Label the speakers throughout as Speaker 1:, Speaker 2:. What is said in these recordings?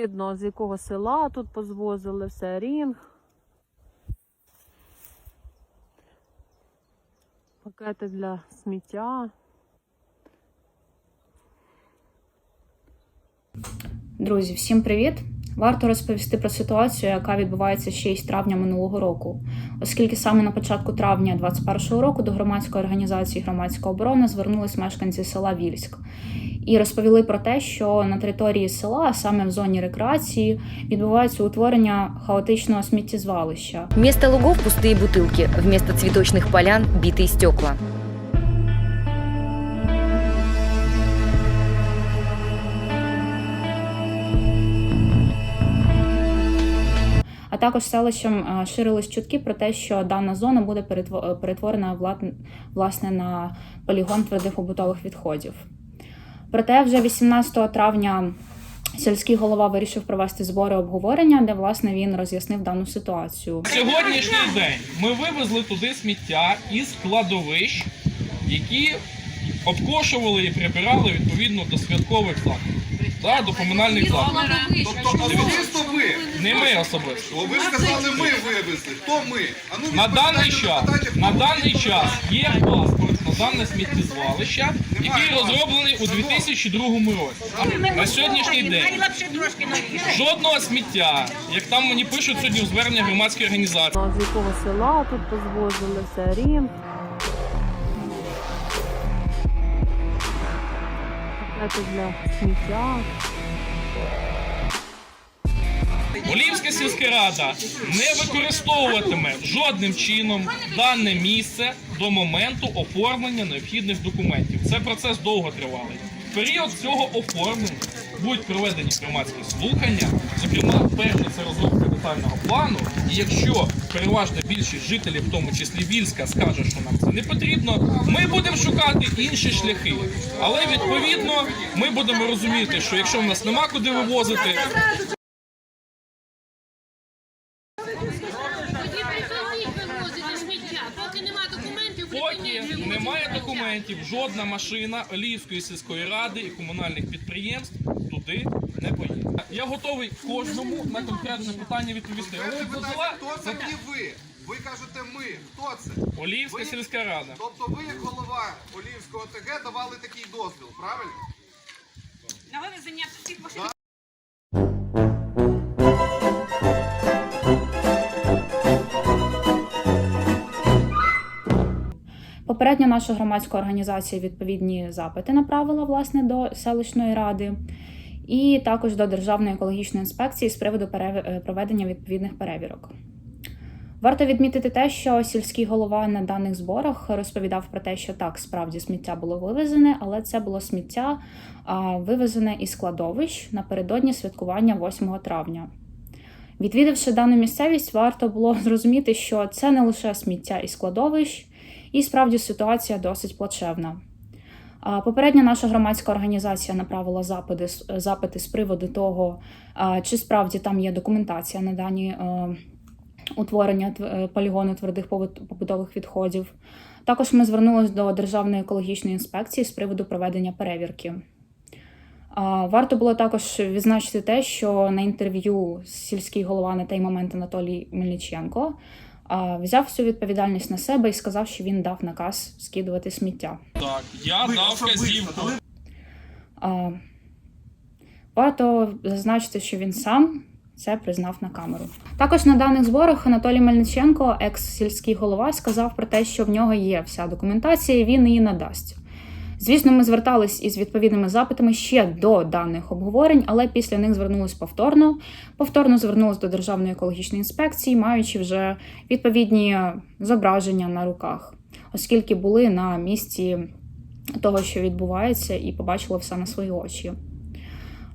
Speaker 1: Видно, з якого села тут позвозили все рінг. Пакети для сміття.
Speaker 2: Друзі, всім привіт! Варто розповісти про ситуацію, яка відбувається ще з травня минулого року, оскільки саме на початку травня 2021 року до громадської організації Громадська оборона звернулись мешканці села Вільськ і розповіли про те, що на території села, а саме в зоні рекреації, відбувається утворення хаотичного сміттєзвалища.
Speaker 3: Вместо лугов пустые бутылки, вместо цветочных полян битые стекла.
Speaker 2: А також селищем е, ширились чутки про те, що дана зона буде перетво- е, перетворена влад- власне на полігон твердих побутових відходів. Проте вже 18 травня сільський голова вирішив провести збори обговорення, де власне він роз'яснив дану ситуацію.
Speaker 4: Сьогоднішній день ми вивезли туди сміття із кладовищ, які обкошували і прибирали відповідно до святкових заходів, та, до комунальних заходів.
Speaker 5: Тобто особисто ви.
Speaker 4: Не ми особисто.
Speaker 5: О, ви ж сказали, ми вивезли. Хто ми? А ну,
Speaker 4: На даний час,
Speaker 5: хто
Speaker 4: на даний час є паспорт дане сміттєзвалище, який
Speaker 5: Немає
Speaker 4: розроблений у 2002 році. На сьогоднішній день жодного сміття, як там мені пишуть сьогодні у звернення громадської організації.
Speaker 1: З якого села тут позвозили все рінг. Пакети для сміття.
Speaker 4: Олівська сільська рада не використовуватиме жодним чином дане місце до моменту оформлення необхідних документів. Це процес довготривалий. В період цього оформлення будуть проведені громадські слухання, зокрема, перше це розробка детального плану. І якщо переважна більшість жителів, в тому числі Вільська, скаже, що нам це не потрібно, ми будемо шукати інші шляхи. Але відповідно ми будемо розуміти, що якщо в нас нема куди вивозити,
Speaker 6: Тоді припиніть вивозити сміття. Поки нема документів,
Speaker 4: Немає документів, жодна машина Оліївської сільської ради і комунальних підприємств туди не поїде. Я готовий кожному на конкретне питання відповісти.
Speaker 5: Ви
Speaker 4: Але
Speaker 5: питаєте, хто це мені ви? Ви кажете ми. Хто це?
Speaker 4: Оліївська
Speaker 5: Ви-
Speaker 4: сільська рада.
Speaker 5: Тобто ви, як голова Олівського ОТГ, давали такий дозвіл, правильно?
Speaker 7: На вивезення всіх машин.
Speaker 2: Попередньо наша громадська організація відповідні запити направила власне до селищної ради і також до Державної екологічної інспекції з приводу е, проведення відповідних перевірок. Варто відмітити те, що сільський голова на даних зборах розповідав про те, що так, справді сміття було вивезене, але це було сміття вивезене із складовищ напередодні святкування 8 травня. Відвідавши дану місцевість, варто було зрозуміти, що це не лише сміття із складовищ, і справді ситуація досить плачевна. Попередня наша громадська організація направила запити, запити з приводу того, чи справді там є документація на дані е, утворення е, полігону твердих побутових відходів. Також ми звернулися до Державної екологічної інспекції з приводу проведення перевірки. Варто було також відзначити те, що на інтерв'ю сільський голова на той момент Анатолій Мельниченко взяв всю відповідальність на себе і сказав, що він дав наказ скидувати сміття.
Speaker 4: Так, я
Speaker 5: Ви
Speaker 4: дав вказівку.
Speaker 2: Варто зазначити, що він сам це признав на камеру. Також на даних зборах Анатолій Мельниченко, екс-сільський голова, сказав про те, що в нього є вся документація, і він її надасть. Звісно, ми звертались із відповідними запитами ще до даних обговорень, але після них звернулись повторно. Повторно звернулись до Державної екологічної інспекції, маючи вже відповідні зображення на руках, оскільки були на місці того, що відбувається, і побачили все на свої очі.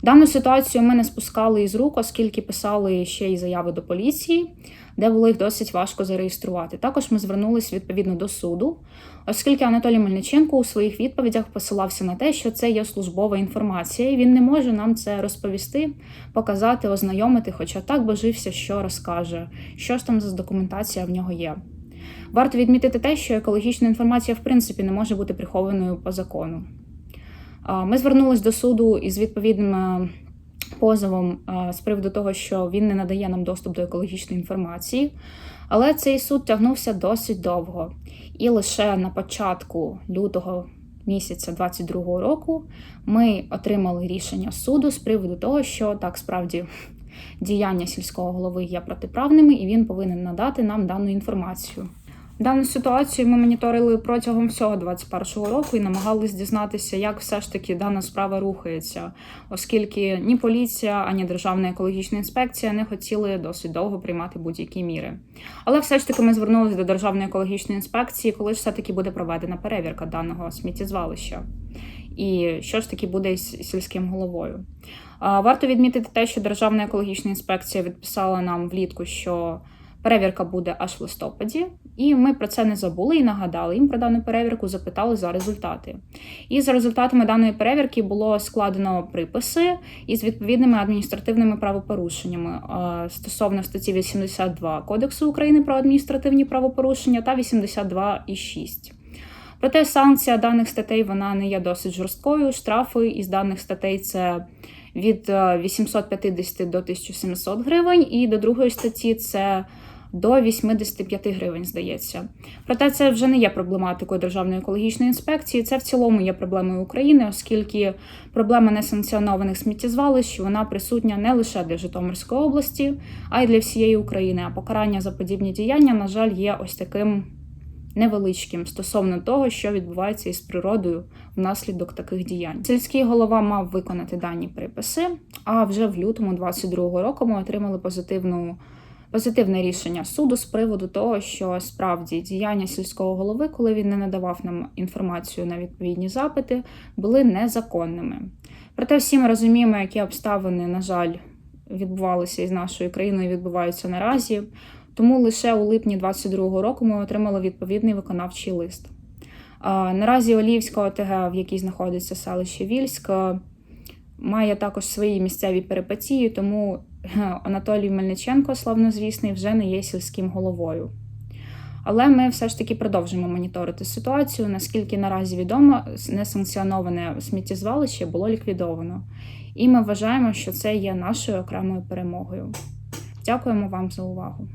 Speaker 2: Дану ситуацію ми не спускали із рук, оскільки писали ще й заяви до поліції, де було їх досить важко зареєструвати. Також ми звернулися відповідно до суду, оскільки Анатолій Мельниченко у своїх відповідях посилався на те, що це є службова інформація, і він не може нам це розповісти, показати, ознайомити, хоча так божився, що розкаже, що ж там за документація в нього є. Варто відмітити те, що екологічна інформація в принципі не може бути прихованою по закону. Ми звернулись до суду із відповідним е, позовом е, з приводу того, що він не надає нам доступ до екологічної інформації. Але цей суд тягнувся досить довго. І лише на початку лютого місяця 22-го року ми отримали рішення суду з приводу того, що так справді діяння сільського голови є протиправними, і він повинен надати нам дану інформацію. Дану ситуацію ми моніторили протягом всього 21-го року і намагались дізнатися, як все ж таки дана справа рухається, оскільки ні поліція, ані Державна екологічна інспекція не хотіли досить довго приймати будь-які міри. Але все ж таки ми звернулися до Державної екологічної інспекції, коли ж все-таки буде проведена перевірка даного сміттєзвалища. І що ж таки буде з сільським головою? Варто відмітити те, що Державна екологічна інспекція відписала нам влітку, що перевірка буде аж в листопаді, і ми про це не забули і нагадали їм про дану перевірку, запитали за результати. І за результатами даної перевірки було складено приписи із відповідними адміністративними правопорушеннями е, стосовно статті 82 Кодексу України про адміністративні правопорушення та 82,6. Проте санкція даних статей вона не є досить жорсткою. Штрафи із даних статей це від е, 850 до 1700 гривень, і до другої статті це до 85 гривень, здається. Проте це вже не є проблематикою Державної екологічної інспекції. Це в цілому є проблемою України, оскільки проблема несанкціонованих сміттєзвалищ вона присутня не лише для Житомирської області, а й для всієї України. А покарання за подібні діяння, на жаль, є ось таким невеличким стосовно того, що відбувається із природою внаслідок таких діянь. Сільський голова мав виконати дані приписи, а вже в лютому 22-го року ми отримали позитивну. Позитивне рішення суду з приводу того, що справді діяння сільського голови, коли він не надавав нам інформацію на відповідні запити, були незаконними. Проте всі ми розуміємо, які обставини, на жаль, відбувалися із нашою країною, відбуваються наразі. Тому лише у липні 22-го року ми отримали відповідний виконавчий лист. Наразі Олівська ОТГ, в якій знаходиться селище Вільськ, має також свої місцеві перипетії, тому Анатолій Мельниченко, славнозвісний, вже не є сільським головою. Але ми все ж таки продовжимо моніторити ситуацію. Наскільки наразі відомо, несанкціоноване сміттєзвалище було ліквідовано. І ми вважаємо, що це є нашою окремою перемогою. Дякуємо вам за увагу.